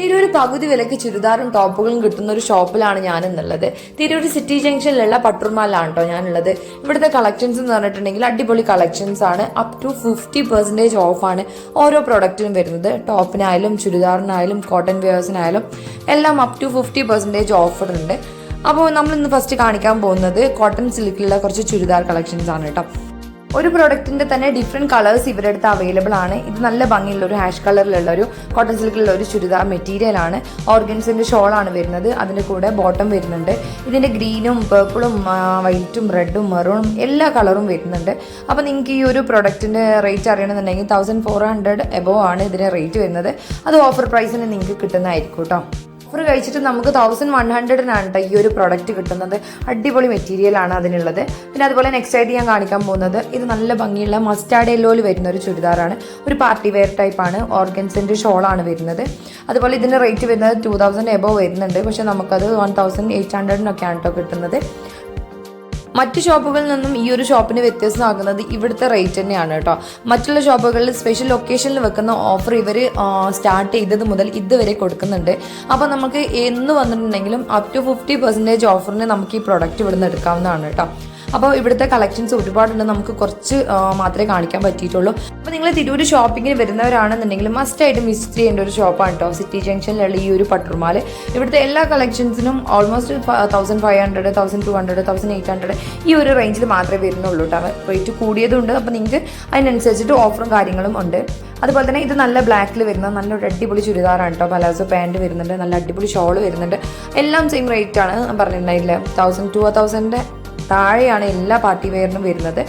തിരൂർ പകുതി വിലയ്ക്ക് ചുരിദാറും ടോപ്പുകളും കിട്ടുന്ന ഒരു ഷോപ്പിലാണ് ഞാൻ എന്നുള്ളത് തിരൂർ സിറ്റി ജംഗ്ഷനിലുള്ള പട്ടൂർമാലാണ് കേട്ടോ ഞാനുള്ളത്. ഇവിടുത്തെ കളക്ഷൻസ് എന്ന് പറഞ്ഞിട്ടുണ്ടെങ്കിൽ അടിപൊളി കളക്ഷൻസ് ആണ്. അപ് ടു ഫിഫ്റ്റി പെർസെന്റേജ് ഓഫാണ് ഓരോ പ്രൊഡക്റ്റിനും വരുന്നത്. ടോപ്പിനായാലും ചുരിദാറിനായാലും കോട്ടൺ വെയേഴ്സിനായാലും എല്ലാം up to fifty percentage offer ഉണ്ട്. അപ്പോൾ നമ്മൾ ഇന്ന് ഫസ്റ്റ് കാണിക്കാൻ പോകുന്നത് കോട്ടൺ സിൽക്കിലുള്ള കുറച്ച് ചുരിദാർ കളക്ഷൻസ് ആണ് കേട്ടോ ഒരു പ്രോഡക്റ്റിന്റെ തന്നെ ഡിഫറെന്റ് കളേഴ്സ് ഇവരുടെ അടുത്ത് അവൈലബിൾ ആണ്. ഇത് നല്ല ഭംഗിയുള്ള ഒരു ഹാഷ് കളറിലുള്ള ഒരു കോട്ടൺ സിൽക്കിലുള്ള ഒരു ചുരിദാർ മെറ്റീരിയൽ ആണ്. ഓർഗൻസിന്റെ ഷോൾ ആണ് വരുന്നത്. അതിന്റെ കൂടെ ബോട്ടം വരുന്നുണ്ട്. ഇതിന്റെ ഗ്രീനും പേർപ്പിളും വൈറ്റും റെഡും മെറൂണും എല്ലാ കളറും വരുന്നുണ്ട്. അപ്പോൾ നിങ്ങൾക്ക് ഈ ഒരു പ്രൊഡക്റ്റിന്റെ റേറ്റ് അറിയണമെന്നുണ്ടെങ്കിൽ തൗസൻഡ് ഫോർ ഹൺഡ്രഡ് എബോ ആണ് ഇതിന്റെ റേറ്റ് വരുന്നത്. അത് ഓഫർ പ്രൈസിന് നിങ്ങൾക്ക് കിട്ടുന്നതായിരിക്കും കേട്ടോ. ഓഫർ കഴിച്ചിട്ട് നമുക്ക് തൗസൻഡ് വൺ ഹൺഡ്രഡിനാണ് ഈ ഒരു പ്രൊഡക്റ്റ് കിട്ടുന്നത്. അടിപൊളി മെറ്റീരിയൽ ആണ് അതിനുള്ളത്. പിന്നെ അതുപോലെ നെക്സ്റ്റ് ആയിട്ട് ഞാൻ കാണിക്കാൻ പോകുന്നത് ഇത് നല്ല ഭംഗിയുള്ള മസ്റ്റാർഡ് യെല്ലോയിൽ വരുന്ന ഒരു ചുരിദാറാണ്. ഒരു പാർട്ടി വെയർ ടൈപ്പ് ആണ്. ഓർഗൻസിന്റെ ഷോളാണ് വരുന്നത്. അതുപോലെ ഇതിന്റെ റേറ്റ് വരുന്നത് ടു തൗസൻഡ് എബോവ് വരുന്നുണ്ട്. പക്ഷേ നമുക്കത് വൺ തൗസൻഡ് എയ്റ്റ് ഹൺഡ്രഡിനൊക്കെയാണ് കേട്ടോ കിട്ടുന്നത്. മറ്റു ഷോപ്പുകളിൽ നിന്നും ഈ ഒരു ഷോപ്പിന് വ്യത്യസ്തമാകുന്നത് ഇവിടുത്തെ റേറ്റ് തന്നെയാണ് കേട്ടോ. മറ്റുള്ള ഷോപ്പുകളിൽ സ്പെഷ്യൽ ലൊക്കേഷനിൽ വെക്കുന്ന ഓഫർ ഇവർ സ്റ്റാർട്ട് ചെയ്തത് മുതൽ ഇതുവരെ കൊടുക്കുന്നുണ്ട്. അപ്പോൾ നമുക്ക് എന്ന് വന്നിട്ടുണ്ടെങ്കിലും അപ് ടു ഫിഫ്റ്റി പെർസെന്റേജ് ഓഫറിന് നമുക്ക് ഈ പ്രൊഡക്റ്റ് ഇവിടുന്ന് എടുക്കാവുന്നതാണ് കേട്ടോ. അപ്പോൾ ഇവിടുത്തെ കളക്ഷൻസ് ഒരുപാടുണ്ട്. നമുക്ക് കുറച്ച് മാത്രമേ കാണിക്കാൻ പറ്റിയിട്ടുള്ളൂ. അപ്പോൾ നിങ്ങൾ തിരൂർ ഷോപ്പിങ്ങിന് വരുന്നവരാണെന്നുണ്ടെങ്കിൽ മസ്റ്റ് മിസ് ചെയ്യേണ്ട ഒരു ഷോപ്പാണ് കേട്ടോ സിറ്റി ജംഗ്ഷനിലുള്ള ഈ ഒരു പട്ടുമാൽ ഇവിടുത്തെ എല്ലാ കളക്ഷൻസിനും almost thousand five hundred thousand two hundred thousand eight hundred ഈ ഒരു റേഞ്ചിൽ മാത്രമേ വരുന്നുള്ളൂ കേട്ടോ റേറ്റ് കൂടിയതുണ്ട്. അപ്പോൾ നിങ്ങൾക്ക് അതിനനുസരിച്ചിട്ട് ഓഫറും കാര്യങ്ങളും ഉണ്ട്. അതുപോലെ തന്നെ ഇത് നല്ല ബ്ലാക്കിൽ വരുന്ന നല്ലൊരു അടിപൊളി ചുരിദാറാണ് കേട്ടോ പലാസോ പാന്റ് വരുന്നുണ്ട്. നല്ല അടിപൊളി ഷോൾ വരുന്നുണ്ട്. എല്ലാം സെയിം റേറ്റ് ആണ്. പറഞ്ഞിട്ടുണ്ടായില്ലേ തൗസൻഡ് ടു തൗസൻഡ് താഴെയാണ് എല്ലാ പാർട്ടി വെയറിനും വരുന്നത്.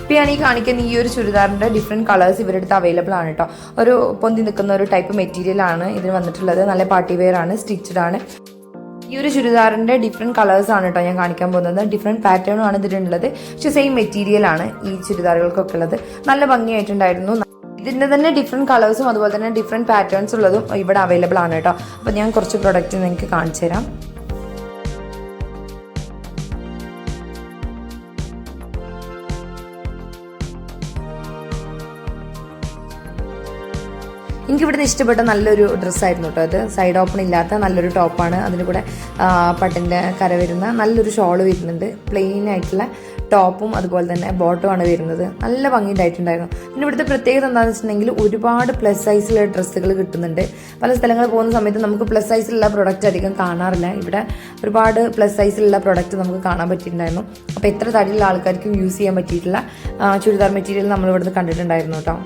ഇപ്പോഴാണ് ഈ കാണിക്കുന്ന ഈ ഒരു ചുരിദാറിന്റെ ഡിഫറെന്റ് കളേഴ്സ് ഇവരുടെ അടുത്ത് അവൈലബിൾ ആണ് കേട്ടോ ഒരു പൊന്തി നിൽക്കുന്ന ഒരു ടൈപ്പ് മെറ്റീരിയൽ ആണ് ഇതിന് വന്നിട്ടുള്ളത്. നല്ല പാർട്ടി വെയർ ആണ് സ്റ്റിച്ചഡ് ആണ്. ഈ ഒരു ചുരിദാറിന്റെ ഡിഫറെന്റ് കളേഴ്സ് ആണ് കേട്ടോ ഞാൻ കാണിക്കാൻ പോകുന്നത്. ഡിഫറെന്റ് പാറ്റേണും ആണ് ഇതിലുള്ളത്. പക്ഷേ സെയിം മെറ്റീരിയൽ ആണ് ഈ ചുരിദാറുകൾക്കൊക്കെ ഉള്ളത്. നല്ല ഭംഗിയായിട്ടുണ്ടായിരുന്നു. ഇതിന്റെ തന്നെ ഡിഫറെന്റ് കളേഴ്സും അതുപോലെ തന്നെ ഡിഫറെന്റ് പാറ്റേൺസ് ഉള്ളതും ഇവിടെ അവൈലബിൾ ആണ് കേട്ടോ അപ്പോൾ ഞാൻ കുറച്ച് പ്രൊഡക്റ്റ് നിങ്ങൾക്ക് കാണിച്ചു തരാം എനിക്ക് ഇവിടുന്ന് ഇഷ്ടപ്പെട്ട നല്ലൊരു ഡ്രസ്സായിരുന്നു കേട്ടോ അത്. സൈഡ് ഓപ്പൺ ഇല്ലാത്ത നല്ലൊരു ടോപ്പാണ് അതിന് കൂടെ പട്ടിന്റെ കര വരുന്ന നല്ലൊരു ഷോൾ വരുന്നുണ്ട്. പ്ലെയിൻ ആയിട്ടുള്ള ടോപ്പും അതുപോലെ തന്നെ ബോട്ടുമാണ് വരുന്നത്. നല്ല ഭംഗിയുണ്ടായിട്ടുണ്ടായിരുന്നു. പിന്നെ ഇവിടുത്തെ പ്രത്യേകത എന്താണെന്ന് വെച്ചിട്ടുണ്ടെങ്കിൽ ഒരുപാട് പ്ലസ് സൈസിലുള്ള ഡ്രസ്സുകൾ കിട്ടുന്നുണ്ട്. പല സ്ഥലങ്ങളിൽ പോകുന്ന സമയത്ത് നമുക്ക് പ്ലസ് സൈസിലുള്ള പ്രൊഡക്റ്റ് അധികം കാണാറില്ല. ഇവിടെ ഒരുപാട് പ്ലസ് സൈസിലുള്ള പ്രൊഡക്റ്റ് നമുക്ക് കാണാൻ പറ്റിയിട്ടുണ്ടായിരുന്നു. അപ്പോൾ എത്ര തടിയുള്ള ആൾക്കാർക്കും യൂസ് ചെയ്യാൻ പറ്റിയിട്ടുള്ള ചുരിദാർ മെറ്റീരിയൽ നമ്മൾ ഇവിടുന്ന് കണ്ടിട്ടുണ്ടായിരുന്നു കേട്ടോ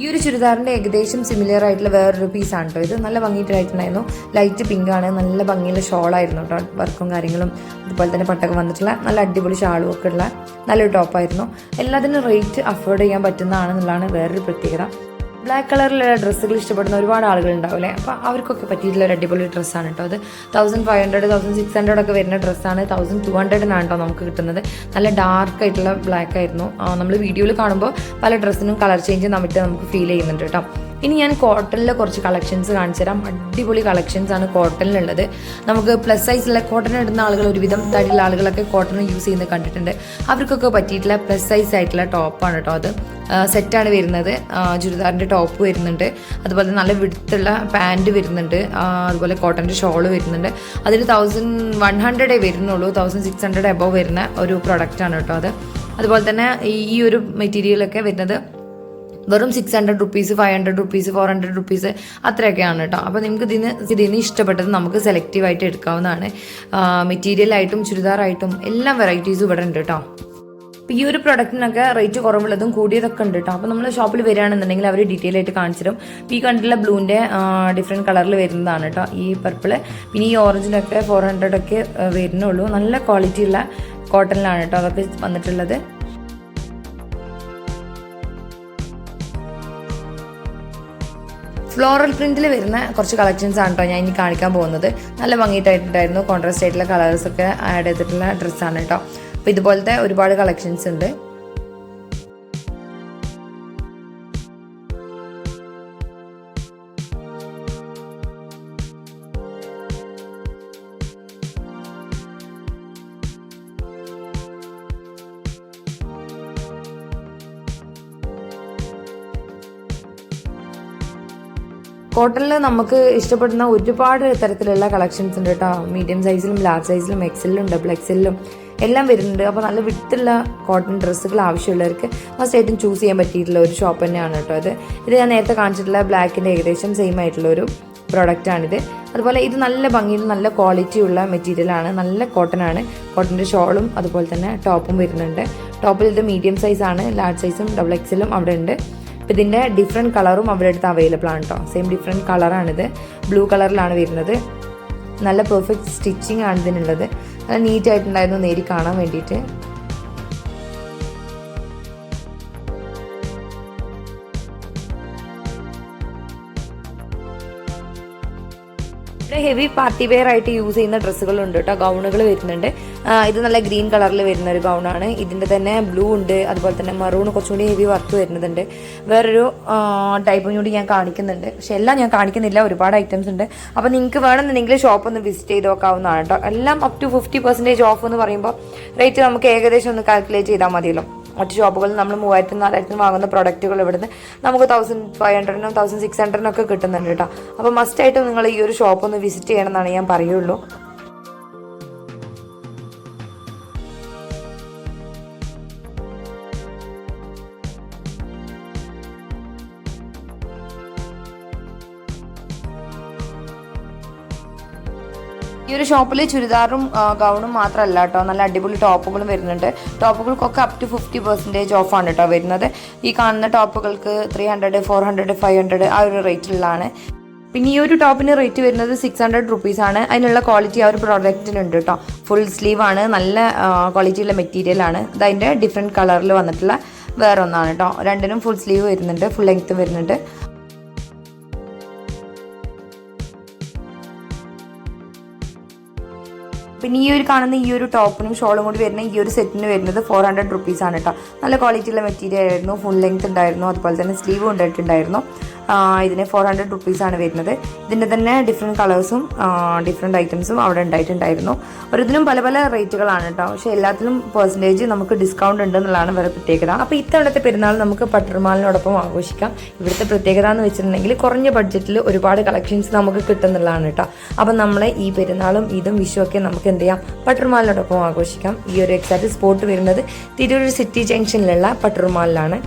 ഈ ഒരു ചുരിദാറിന്റെ ഏകദേശം സിമിലർ ആയിട്ടുള്ള വേറൊരു പീസാണ് കേട്ടോ ഇത്. നല്ല ഭംഗിയിട്ടായിട്ടുണ്ടായിരുന്നു ലൈറ്റ് പിങ്ക് ആണ്. നല്ല ഭംഗിയുള്ള ഷോൾ ആയിരുന്നു കേട്ടോ വർക്കും കാര്യങ്ങളും അതുപോലെ തന്നെ പട്ടൊക്കെ വന്നിട്ടുള്ള നല്ല അടിപൊളി ഷാളും ഒക്കെ ഉള്ള നല്ലൊരു ടോപ്പായിരുന്നു എല്ലാത്തിനും റേറ്റ് അഫോർഡ് ചെയ്യാൻ പറ്റുന്നതാണെന്നുള്ളതാണ് വേറൊരു പ്രത്യേകത. ബ്ലാക്ക് കളറിലുള്ള ഡ്രസ്സുകൾ ഇഷ്ടപ്പെടുന്ന ഒരുപാട് ആളുകൾ ഉണ്ടാവില്ലേ അപ്പോൾ അവർക്കൊക്കെ പറ്റിയിട്ടുള്ള ഒരു അടിപൊളി ഡ്രസ്സാണ് കേട്ടോ അത്. Thousand five hundred thousand six hundred ഒക്കെ വരുന്ന ഡ്രസ്സാണ് തൗസൻഡ് ടു ഹൺഡ്രഡിനാണ് കേട്ടോ നമുക്ക് കിട്ടുന്നത്. നല്ല ഡാർക്ക് ആയിട്ടുള്ള ബ്ലാക്ക് ആയിരുന്നു. നമ്മൾ വീഡിയോയിൽ കാണുമ്പോൾ പല ഡ്രസ്സിനും കളർ ചേഞ്ച് നമുക്ക് നമുക്ക് ഫീൽ ചെയ്യുന്നുണ്ട് കേട്ടോ ഇനി ഞാൻ കോട്ടണിലെ കുറച്ച് കളക്ഷൻസ് കാണിച്ചു തരാം. അടിപൊളി കളക്ഷൻസ് ആണ് കോട്ടണിലുള്ളത്. നമുക്ക് പ്ലസ് സൈസിലെ കോട്ടൺ ഇടുന്ന ആളുകൾ ഒരുവിധം തടിയുള്ള ആളുകളൊക്കെ കോട്ടൺ യൂസ് ചെയ്യുന്നത് കണ്ടിട്ടുണ്ട്. അവർക്കൊക്കെ പറ്റിയിട്ടുള്ള പ്ലസ് സൈസ് ആയിട്ടുള്ള ടോപ്പാണ് കേട്ടോ അത്. സെറ്റാണ് വരുന്നത്. ചുരിദാറിന്റെ ടോപ്പ് വരുന്നുണ്ട്. അതുപോലെ നല്ല വിടുത്തുള്ള പാന്റ് വരുന്നുണ്ട്. അതുപോലെ കോട്ടന്റെ ഷോൾ വരുന്നുണ്ട്. അതിൽ തൗസൻഡ് വൺ ഹൺഡ്രഡേ വരുന്നുള്ളൂ. തൗസൻഡ് സിക്സ് ഹൺഡ്രഡ് എബോവ് വരുന്ന ഒരു പ്രൊഡക്റ്റാണ് കേട്ടോ അത്. അതുപോലെ തന്നെ ഈ ഒരു മെറ്റീരിയലൊക്കെ വരുന്നത് വെറും six hundred rupees five hundred rupees four hundred rupees അത്രയൊക്കെയാണ് കേട്ടോ അപ്പോൾ നിങ്ങൾക്ക് ഇതിന് ഇതിന് ഇഷ്ടപ്പെട്ടത് നമുക്ക് സെലക്റ്റീവായിട്ട് എടുക്കാവുന്നതാണ്. മെറ്റീരിയലായിട്ടും ചുരിദാറായിട്ടും എല്ലാ വെറൈറ്റീസും ഇവിടെ ഉണ്ട് കേട്ടോ അപ്പോൾ ഈ ഒരു പ്രൊഡക്റ്റിനൊക്കെ റേറ്റ് കുറവുള്ളതും കൂടിയതൊക്കെ ഉണ്ട് കേട്ടോ അപ്പോൾ നമ്മൾ ഷോപ്പിൽ വരികയാണെന്നുണ്ടെങ്കിൽ അവർ ഡീറ്റെയിൽ ആയിട്ട് കാണിച്ചു തരും. ഈ കണ്ടിട്ടുള്ള ബ്ലൂവിന്റെ ഡിഫറെന്റ് കളറിൽ വരുന്നതാണ് കേട്ടോ ഈ പർപ്പിൾ പിന്നെ ഈ ഓറഞ്ചിനൊക്കെ ഫോർ ഹൺഡ്രഡൊക്കെ വരുന്നുള്ളൂ. നല്ല ക്വാളിറ്റിയുള്ള കോട്ടണിലാണ് കേട്ടോ അതൊക്കെ വന്നിട്ടുള്ളത്. ഫ്ലോറൽ പ്രിന്റിൽ വരുന്ന കുറച്ച് കളക്ഷൻസ് ആണ് കേട്ടോ ഞാൻ ഇനി കാണിക്കാൻ പോകുന്നത്. നല്ല ഭംഗിയിട്ടായിട്ടുണ്ടായിരുന്നു കോൺട്രാസ്റ്റ് ആയിട്ടുള്ള കളേഴ്സ് ഒക്കെ ആഡ് ചെയ്തിട്ടുള്ള ഡ്രസ്സാണ് കേട്ടോ അപ്പോൾ ഇതുപോലത്തെ ഒരുപാട് കളക്ഷൻസ് ഉണ്ട്. കോട്ടണിൽ നമുക്ക് ഇഷ്ടപ്പെടുന്ന ഒരുപാട് തരത്തിലുള്ള കളക്ഷൻസ് ഉണ്ട് കേട്ടോ. മീഡിയം സൈസിലും ലാർജ് സൈസിലും എക്സലിലും ഡബിൾ എക്സലിലും എല്ലാം വരുന്നുണ്ട്. അപ്പോൾ നല്ല വിട്ടുള്ള കോട്ടൺ ഡ്രസ്സുകൾ ആവശ്യമുള്ളവർക്ക് മസ്റ്റ് ആയിട്ടും ചൂസ് ചെയ്യാൻ പറ്റിയിട്ടുള്ള ഒരു ഷോപ്പ് തന്നെയാണ് കേട്ടോ ഇത്. ഇത് ഞാൻ നേരത്തെ കാണിച്ചിട്ടുള്ള ബ്ലാക്കിന്റെ ഏകദേശം സെയിം ആയിട്ടുള്ള ഒരു പ്രോഡക്റ്റാണിത് അതുപോലെ ഇത് നല്ല ഭംഗിയിൽ നല്ല ക്വാളിറ്റി ഉള്ള മെറ്റീരിയലാണ് നല്ല കോട്ടൺ ആണ്. കോട്ടന്റെ ഷോളും അതുപോലെ തന്നെ ടോപ്പും വരുന്നുണ്ട്. ടോപ്പിൽ ഇത് മീഡിയം സൈസാണ് ലാർജ് സൈസും ഡബിൾ എക്സലും അവിടെ ഉണ്ട്. അപ്പോൾ ഇതിന്റെ ഡിഫറെന്റ് കളറും അവരുടെ അടുത്ത് അവൈലബിൾ ആണ് കേട്ടോ സെയിം ഡിഫറെന്റ് കളറാണിത് ബ്ലൂ കളറിലാണ് വരുന്നത്. നല്ല പെർഫെക്റ്റ് സ്റ്റിച്ചിങ് ആണ് ഇതിനുള്ളത്. നല്ല നീറ്റായിട്ടുണ്ടായിരുന്നു നേരി കാണാൻ വേണ്ടിയിട്ട്. ഹെവി പാർട്ടി വെയർ ആയിട്ട് യൂസ് ചെയ്യുന്ന ഡ്രസ്സുകളുണ്ട് കേട്ടോ ഗൗണുകൾ വരുന്നുണ്ട്. ഇത് നല്ല ഗ്രീൻ കളറിൽ വരുന്ന ഒരു ഗൗണാണ്. ഇതിന്റെ തന്നെ ബ്ലൂ ഉണ്ട് അതുപോലെ തന്നെ മറൂൺ കുറച്ചുകൂടി ഹെവി വർക്ക് വരുന്നുണ്ട്. വേറൊരു ടൈപ്പും കൂടി ഞാൻ കാണിക്കുന്നുണ്ട്. പക്ഷെ എല്ലാം ഞാൻ കാണിക്കുന്നില്ല ഒരുപാട് ഐറ്റംസ് ഉണ്ട്. അപ്പോൾ നിങ്ങൾക്ക് വേണമെന്നുണ്ടെങ്കിൽ ഷോപ്പ് ഒന്ന് വിസിറ്റ് ചെയ്ത് നോക്കാവുന്നതാണ് കേട്ടോ. എല്ലാം up to fifty percentage off എന്ന് പറയുമ്പോൾ റേറ്റ് നമുക്ക് ഏകദേശം ഒന്ന് കാൽക്കുലേറ്റ് ചെയ്താൽ മതിയല്ലോ. മറ്റു ഷോപ്പുകളിൽ നമ്മൾ മൂവായിരത്തി നാലായിരത്തിന് വാങ്ങുന്ന പ്രൊഡക്റ്റുകൾ ഇവിടുന്ന് നമുക്ക് തൗസൻഡ് ഫൈവ് ഹൺഡ്രഡിനും തൗസൻഡ് സിക്സ് ഹൺഡ്രഡിനൊക്കെ കിട്ടുന്നുണ്ട് കേട്ടോ. അപ്പോൾ മസ്റ്റായിട്ടും നിങ്ങൾ ഈ ഒരു ഷോപ്പ് ഒന്ന് വിസിറ്റ് ചെയ്യണം എന്നാണ് ഞാൻ പറയുള്ളൂ. ഈ ഒരു ഷോപ്പിൽ ചുരിദാറും ഗൗണും മാത്രമല്ല കേട്ടോ നല്ല അടിപൊളി ടോപ്പുകളും വരുന്നുണ്ട്. ടോപ്പുകൾക്കൊക്കെ അപ് ടു ഫിഫ്റ്റി പെർസെന്റേജ് ഓഫാണ് കേട്ടോ വരുന്നത്. ഈ കാണുന്ന ടോപ്പുകൾക്ക് three hundred four hundred five hundred ആ ഒരു റേറ്റിലാണ് പിന്നെ ഈ ഒരു ടോപ്പിന് റേറ്റ് വരുന്നത് സിക്സ് ഹൺഡ്രഡ് റുപ്പീസ് ആണ്. അതിനുള്ള ക്വാളിറ്റി ആ ഒരു പ്രോഡക്റ്റിനുണ്ട് കേട്ടോ ഫുൾ സ്ലീവ് ആണ്. നല്ല ക്വാളിറ്റിയുള്ള മെറ്റീരിയൽ ആണ്. അതിന്റെ ഡിഫറെന്റ് കളറിൽ വന്നിട്ടുള്ള വേറെ ഒന്നാണ് കേട്ടോ രണ്ടിനും ഫുൾ സ്ലീവ് വരുന്നുണ്ട്. ഫുൾ ലെങ്ത്തും വരുന്നുണ്ട്. പിന്നെ ഈ ഒരു കാണുന്ന ഈ ഒരു ടോപ്പിനും ഷോളും കൂടി വരുന്ന ഈ ഒരു സെറ്റിന് വരുന്നത് ഫോർ ഹൺഡ്രഡ് ആണ് കേട്ടോ നല്ല ക്വാളിറ്റിയുള്ള മെറ്റീരിയൽ ആയിരുന്നു ഫുൾ ലെങ്ത് ഉണ്ടായിരുന്നു അതുപോലെ തന്നെ സ്ലീവ് ഉണ്ടായിട്ടുണ്ടായിരുന്നു. ഇതിന് ഫോർ ഹൺഡ്രഡ് റുപ്പീസ് ആണ് വരുന്നത്. ഇതിന്റെ തന്നെ ഡിഫറെന്റ് കളേഴ്സും ഡിഫറെന്റ് ഐറ്റംസും അവിടെ ഉണ്ടായിട്ടുണ്ടായിരുന്നു. ഓരോന്നിനും പല പല റേറ്റുകളാണ് കേട്ടോ പക്ഷേ എല്ലാത്തിലും പെർസെന്റേജ് നമുക്ക് ഡിസ്കൗണ്ട് ഉണ്ട് എന്നുള്ളതാണ് വേറെ പ്രത്യേകത. അപ്പോൾ ഇത്തവണത്തെ പെരുന്നാൾ നമുക്ക് പട്ടർമാലിനോടൊപ്പം ആഘോഷിക്കാം. ഇവിടുത്തെ പ്രത്യേകത എന്ന് വെച്ചിട്ടുണ്ടെങ്കിൽ കുറഞ്ഞ ബഡ്ജറ്റിൽ ഒരുപാട് കളക്ഷൻസ് നമുക്ക് കിട്ടുന്നുള്ളതാണ് കേട്ടോ അപ്പം നമ്മളെ ഈ പെരുന്നാളും ഇതും വിഷുവൊക്കെ നമുക്ക് എന്ത് ചെയ്യാം? പട്ടർമാലിനോടൊപ്പം ആഘോഷിക്കാം. ഈ ഒരു എക്സാക്ട് സ്പോട്ട് വരുന്നത് തിരൂർ സിറ്റി ജംഗ്ഷനിലുള്ള പട്ടുമാലിലാണ്